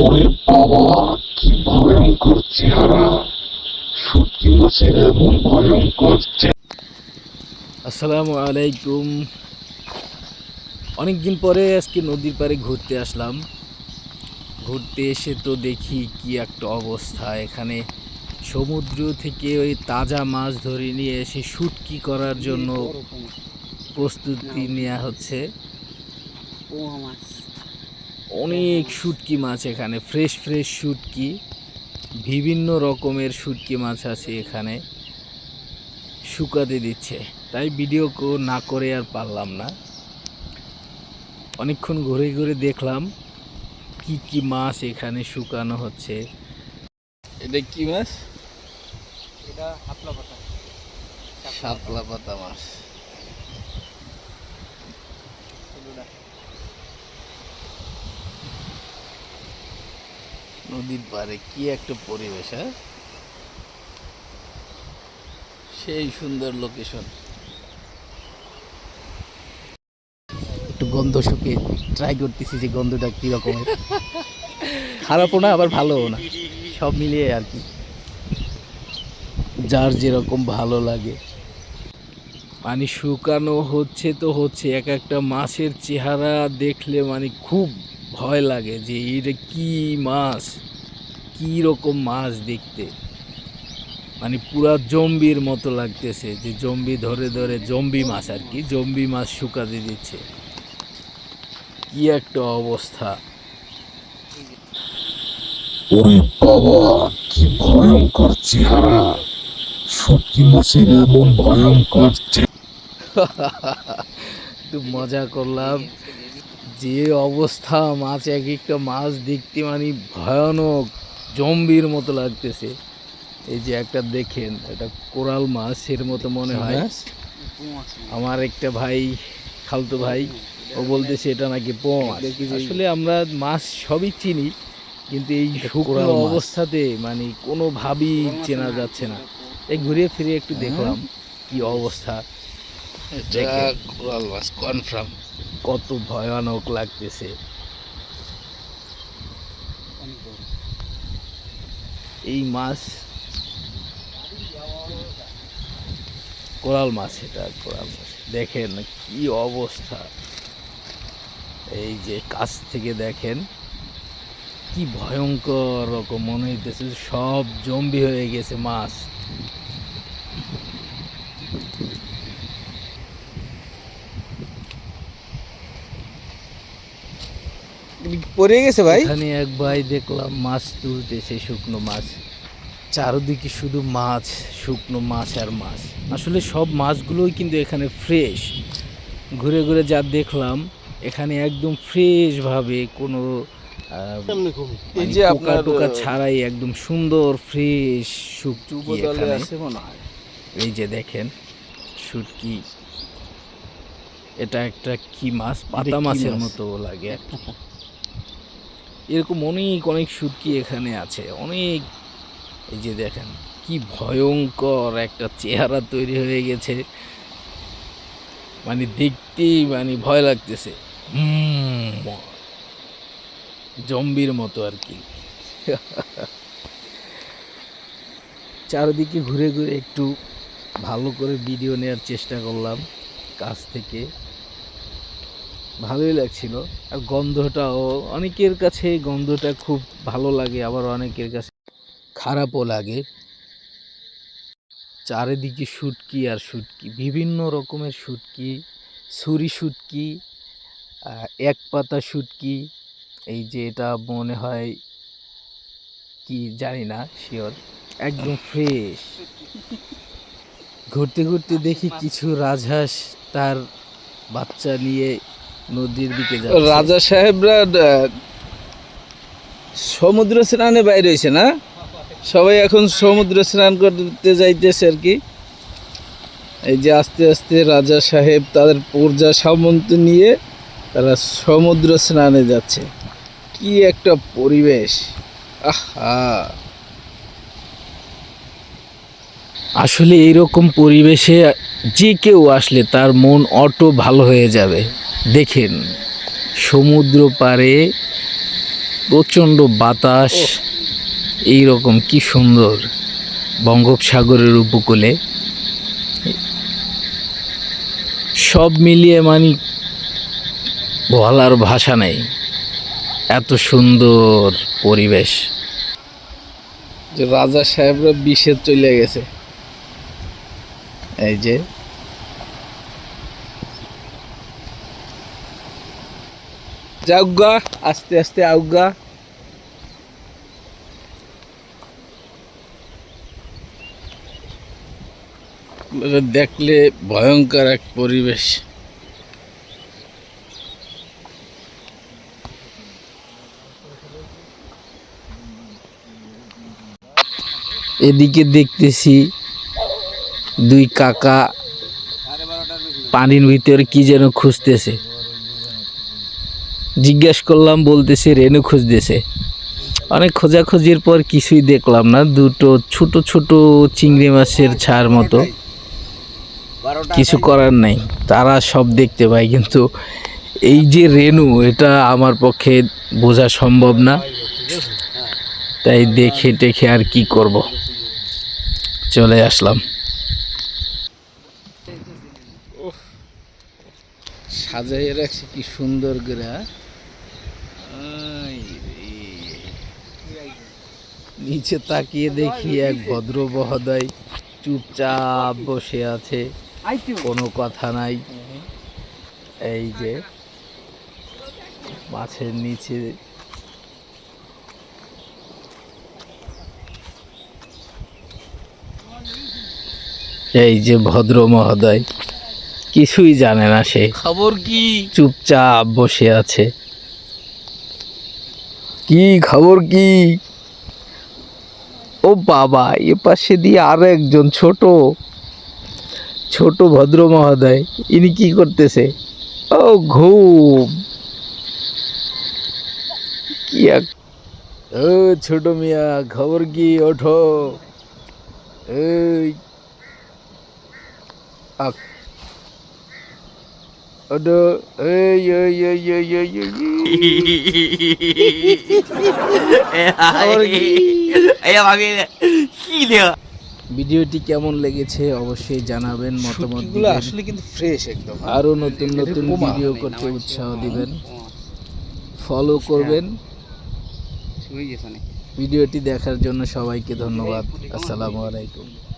ওরে বাবা কি ভয়ঙ্কর চেহারা? সত্যি মাছের এমন ভয়ঙ্কর আসসালামু আলাইকুম। অনেকদিন পরে আজকে নদীর পাড়ে ঘুরতে আসলাম। ঘুরতে এসে তো দেখি কি একটা অবস্থা। এখানে সমুদ্র থেকে ওই তাজা মাছ ধরে নিয়ে এসে শুটকি করার জন্য প্রস্তুতি নেওয়া হচ্ছে। অনেক শুটকি মাছ এখানে ফ্রেশ ফ্রেশ শুটকি বিভিন্ন রকমের শুটকি মাছ আছে এখানে। শুকাতে দিচ্ছে। তাই ভিডিও কো- না করে আর পারলাম না। অনেকক্ষণ ঘুরে ঘুরে দেখলাম কি কি মাছ এখানে শুকানো হচ্ছে। এটা কি মাছ? এটা হাতলা পাতা। শাপলা পাতা মাছ। নদীর পাড়ে কি একটা পরিবেশ হ্যাঁ? সেই সুন্দর লোকেশন একটু গন্ধ শুকে ট্রাই করতেছি যে গন্ধটা কি রকমের। খারাপও না, আবার ভালোও না। সব মিলিয়ে আর কি। যার যেরকম ভালো লাগে। পানি শুকানো হচ্ছে তো হচ্ছে, এক একটা মাছের চেহারা দেখলে মানে খুব ভয় লাগে যে এটা কি মাছ? কি রকম মাছ দেখতে? মানে পুরা জম্বির মতো লাগতেছে যে জম্বি ধরে ধরে জম্বি মাছ আর কি জম্বি মাছ শুকাতে দিচ্ছে। কি একটা অবস্থা। ওরে বাবা কি ভয়ঙ্কর চেহারা। সত্যি মাছের এমন ভয়ঙ্কর একটু মজা করলাম। যে অবস্থা মাছ এক একটা মাছ দেখতে মানে ভয়ানক জম্বির মতো লাগতেছে। এই যে একটা দেখেন এটা কোরাল মাছ এর মতো মনে হয়। আমার একটা ভাই খালতো ভাই ও বলতেছে এটা নাকি পোয়া মাছ। আসলে আমরা মাছ সবই চিনি কিন্তু এই শুকনো অবস্থাতে মানে কোনোভাবেই চেনা যাচ্ছে না। এই ঘুরিয়ে ফিরে একটু দেখলাম কি অবস্থা। কোরাল মাছ কনফার্ম কত ভয়ানক লাগতেছে। এই মাছ কোরাল মাছ এটা কোরাল মাছ। দেখেন কি অবস্থা। এই যে কাছ থেকে দেখেন কি ভয়ঙ্কর রকম মনে হইতেছে সব জম্বি হয়ে গেছে মাছ। পড়ে গেছে ভাই? এখানে এক ভাই দেখলাম মাছ তুলতেছে শুকনো মাছ। চারদিকে শুধু মাছ শুকনো মাছ আর মাছ। আসলে সব মাছগুলোই কিন্তু এখানে ফ্রেশ ঘুরে ঘুরে যা দেখলাম এখানে একদম ফ্রেশ ভাবে কোনো এই মানে যে আপনার টোকা ছাড়াই একদম সুন্দর ফ্রেশ বদলে এখানে। আছে মনে হয়। এই যে দেখেন শুটকি। এটা একটা কি মাছ? পাতা মাছের মতো লাগে আর কি। এরকম অনেক অনেক শুটকি এখানে আছে। অনেক, এই যে দেখেন, কি ভয়ঙ্কর একটা চেহারা তৈরি হয়ে গেছে। মানে দেখতেই মানে ভয় লাগতেছে। জম্বির মতো আর কি। চারিদিকে ঘুরে ঘুরে একটু ভালো করে ভিডিও নেওয়ার চেষ্টা করলাম কাছ থেকে। ভালোই লাগছিল। আর গন্ধটাও, অনেকের কাছে গন্ধটা খুব ভালো লাগে, আবার অনেকের কাছে খারাপও লাগে। চারিদিকে শুটকি আর শুটকি, বিভিন্ন রকমের শুটকি, ছুরি শুটকি এক পাতা শুটকি, এই যে এটা মনে হয় কি জানি না, শিওর, একদম ফ্রেশ। ঘুরতে ঘুরতে দেখি কিছু রাজহাঁস তার বাচ্চা নিয়ে নদীর দিকে রাজা সাহেবরা সমুদ্র স্নানে বাইরে হয়েছে না? সবাই এখন সমুদ্র স্নান করতে যাইতেছে আর কি। এই যে আস্তে আস্তে রাজা সাহেব তাদের প্রজা সামন্ত নিয়ে তারা সমুদ্র স্নানে যাচ্ছে। কি একটা পরিবেশ! আহা! আসলে এইরকম পরিবেশে যে কেউ আসলে তার মন অটো ভালো হয়ে যাবে। দেখেন সমুদ্র পাড়ে প্রচণ্ড বাতাস। এই রকম কি সুন্দর বঙ্গোপসাগরের উপকূলে। সব মিলিয়ে মানে বলার ভাষা নেই। এত সুন্দর পরিবেশ। যে রাজা সাহেবরা বিষে চলে গেছে। এই যে যাউগা আস্তে আস্তে আউগা দেখলে ভয়ঙ্কর এক পরিবেশ। এদিকে দেখতেছি দুই কাকা পানির ভিতরে কি যেন খুঁজতেছে। জিজ্ঞেস করলাম, বলতেছে রেনু খুঁজতেছে। অনেক খোঁজাখুঁজির পর কিছুই দেখলাম না, দুটো ছোট ছোট চিংড়ি মাছের ছাড় মতো। কিছু করার নাই, তারা সব দেখতে পায়, কিন্তু এই যে রেনু এটা আমার পক্ষে বোঝা সম্ভব না। তাই দেখে টেখে আর কি করব। চলে আসলাম। সাজাইয়ে রাখছে, কি সুন্দর করে হ্যাঁ? নিচে তাকিয়ে দেখি এক ভদ্র মহোদয় চুপচাপ বসে আছে। কোনো কথা নাই। এই যে, মাছের নিচে এই যে ভদ্র মহোদয়। কিছুই জানে না সে। খবর কি? চুপচাপ বসে আছে। কি খবর কি? ও বাবা এ পাশে দিয়ে আরও একজন ছোট ছোট ভদ্র মহোদয় ইনি কি করতেছে? ও ঘুম। কি এক ও ছোট মিয়া খবর কি? ওঠো। এই এই এই এই এই এই এই, এই খবর কি? ভিডিওটি কেমন লেগেছে অবশ্যই জানাবেন মতামত। আসলে কিন্তু ফ্রেশ একদম। আরও নতুন নতুন ভিডিও করতে উৎসাহ দিবেন। ফলো করবেন। গেছে অনেক। ভিডিওটি দেখার জন্য সবাইকে ধন্যবাদ। আসসালামু আলাইকুম।